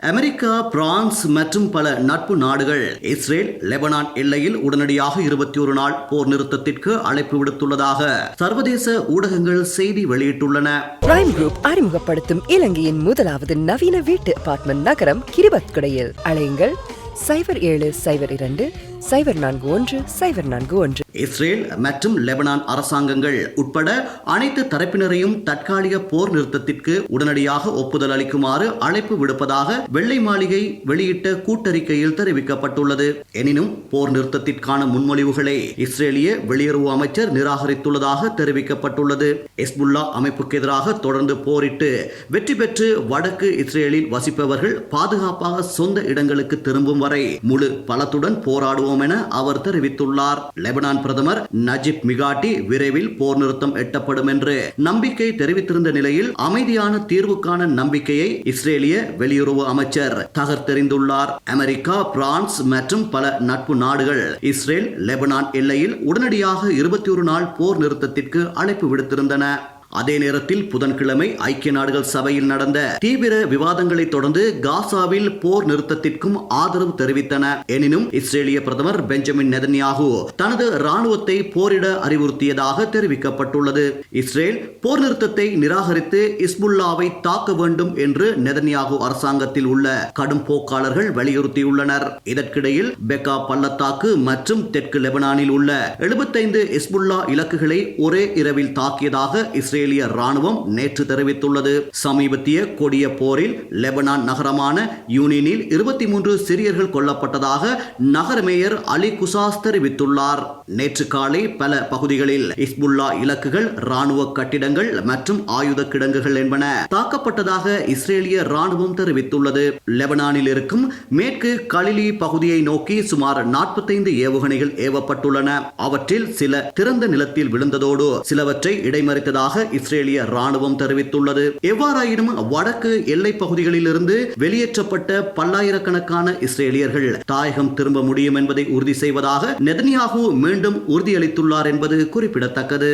America France மற்றும் பல நட்பு நாடுகள் இஸ்ரேல் லெபனான் எல்லையில் உடனடியாக இருபத்தி ஒரு நாள் போர் நிறுத்தத்திற்கு அழைப்பு விடுத்துள்ளதாக சர்வதேச ஊடகங்கள் செய்தி வெளியிட்டுள்ளன. பிரைம் குரூப் அறிமுகப்படுத்தும் இலங்கையின் முதலாவது நவீன வீட்டு அபார்ட்மெண்ட் நகரம் கிரிபத்குடையில் அழையுங்கள் சைபர் ஏழு சைபர் இரண்டு சைபர் நான்கு ஒன்று சைபர் நான்கு ஒன்று. இஸ்ரேல் மற்றும் லெபனான் அரசாங்கங்கள் உட்பட அனைத்து தரப்பினரையும் தற்காலிக போர் நிறுத்தத்திற்கு உடனடியாக ஒப்புதல் அளிக்குமாறு அழைப்பு விடுப்பதாக வெள்ளை மாளிகை வெளியிட்ட கூட்டறிக்கையில் தெரிவிக்கப்பட்டுள்ளது. எனினும் போர் நிறுத்தத்திற்கான முன்மொழிவுகளை இஸ்ரேலிய வெளியுறவு அமைச்சர் நிராகரித்துள்ளதாக தெரிவிக்கப்பட்டுள்ளது. எஸ்புல்லா அமைப்புக்கு எதிராக தொடர்ந்து போரிட்டு வெற்றி பெற்று வடக்கு இஸ்ரேலில் வசிப்பவர்கள் பாதுகாப்பாக சொந்த இடங்களுக்கு திரும்பும் வரை முழு பலத்துடன் போராடுவோம். என அவர் தெரிவித்துள்ளார். லெபனான் பிரதமர் நஜிப் மிகாட்டி விரைவில் போர் நிறுத்தம் எட்டப்படும் என்று நம்பிக்கை தெரிவித்திருந்த நிலையில் அமைதியான தீர்வுக்கான நம்பிக்கையை இஸ்ரேலிய வெளியுறவு அமைச்சர் தகர்த்தெறிந்துள்ளார். அமெரிக்கா பிரான்ஸ் மற்றும் பல நட்பு நாடுகள் இஸ்ரேல் லெபனான் எல்லையில் உடனடியாக இருபத்தி ஒரு நாள் போர் நிறுத்தத்திற்கு அழைப்பு விடுத்திருந்தன. அதே நேரத்தில் புதன்கிழமை ஐக்கிய நாடுகள் சபையில் நடந்த தீவிர விவாதங்களை தொடர்ந்து காசாவில் போர் நிறுத்தத்திற்கும் ஆதரவு தெரிவித்தன. எனினும் இஸ்ரேலிய பிரதமர் பெஞ்சமின் நெதன்யாகு தனது ராணுவத்தை போரிட அறிவுறுத்தியதாக தெரிவிக்கப்பட்டுள்ளது. இஸ்ரேல் போர் நிறுத்தத்தை நிராகரித்து இஸ்புல்லாவை தாக்க வேண்டும் என்று நெதன்யாகு அரசாங்கத்தில் உள்ள கடும் போக்காளர்கள் வலியுறுத்தியுள்ளனர். இதற்கிடையில் பெக்கா பள்ளத்தாக்கு மற்றும் தெற்கு லெபனானில் உள்ள எழுபத்தைந்து இஸ்புல்லா இலக்குகளை ஒரே இரவில் தாக்கியதாக இஸ்ரேல் இஸ்ரேலிய ராணுவம் நேற்று தெரிவித்துள்ளது. சமீபத்திய கொடிய போரில் லெபனான் நகரமான யூனியனில் இருபத்தி மூன்று சிரியர்கள் கொல்லப்பட்டதாக நகர மேயர் அலி குசாஸ் தெரிவித்துள்ளார். நேற்று காலை பல பகுதிகளில் இஸ்புல்லா இலக்குகள் ராணுவ கட்டிடங்கள் மற்றும் ஆயுத கிடங்குகள் என்பன தாக்கப்பட்டதாக இஸ்ரேலிய ராணுவம் தெரிவித்துள்ளது. லெபனானில் இருக்கும் மேற்கு கலிலி பகுதியை நோக்கி சுமார் நாற்பத்தைந்து ஏவுகணைகள் ஏவப்பட்டுள்ளன. அவற்றில் சில திறந்த நிலத்தில் விழுந்ததோடு சிலவற்றை இடைமறித்ததாக இஸ்ரேலிய ராணுவம் தெரிவித்துள்ளது. எவ்வாறாயினும் வடக்கு எல்லை பகுதிகளிலிருந்து வெளியேற்றப்பட்ட பல்லாயிரக்கணக்கான இஸ்ரேலியர்கள் தாயகம் திரும்ப முடியும் என்பதை உறுதி செய்வதாக நெதன்யாகு மீண்டும் உறுதியளித்துள்ளார் என்பது குறிப்பிடத்தக்கது.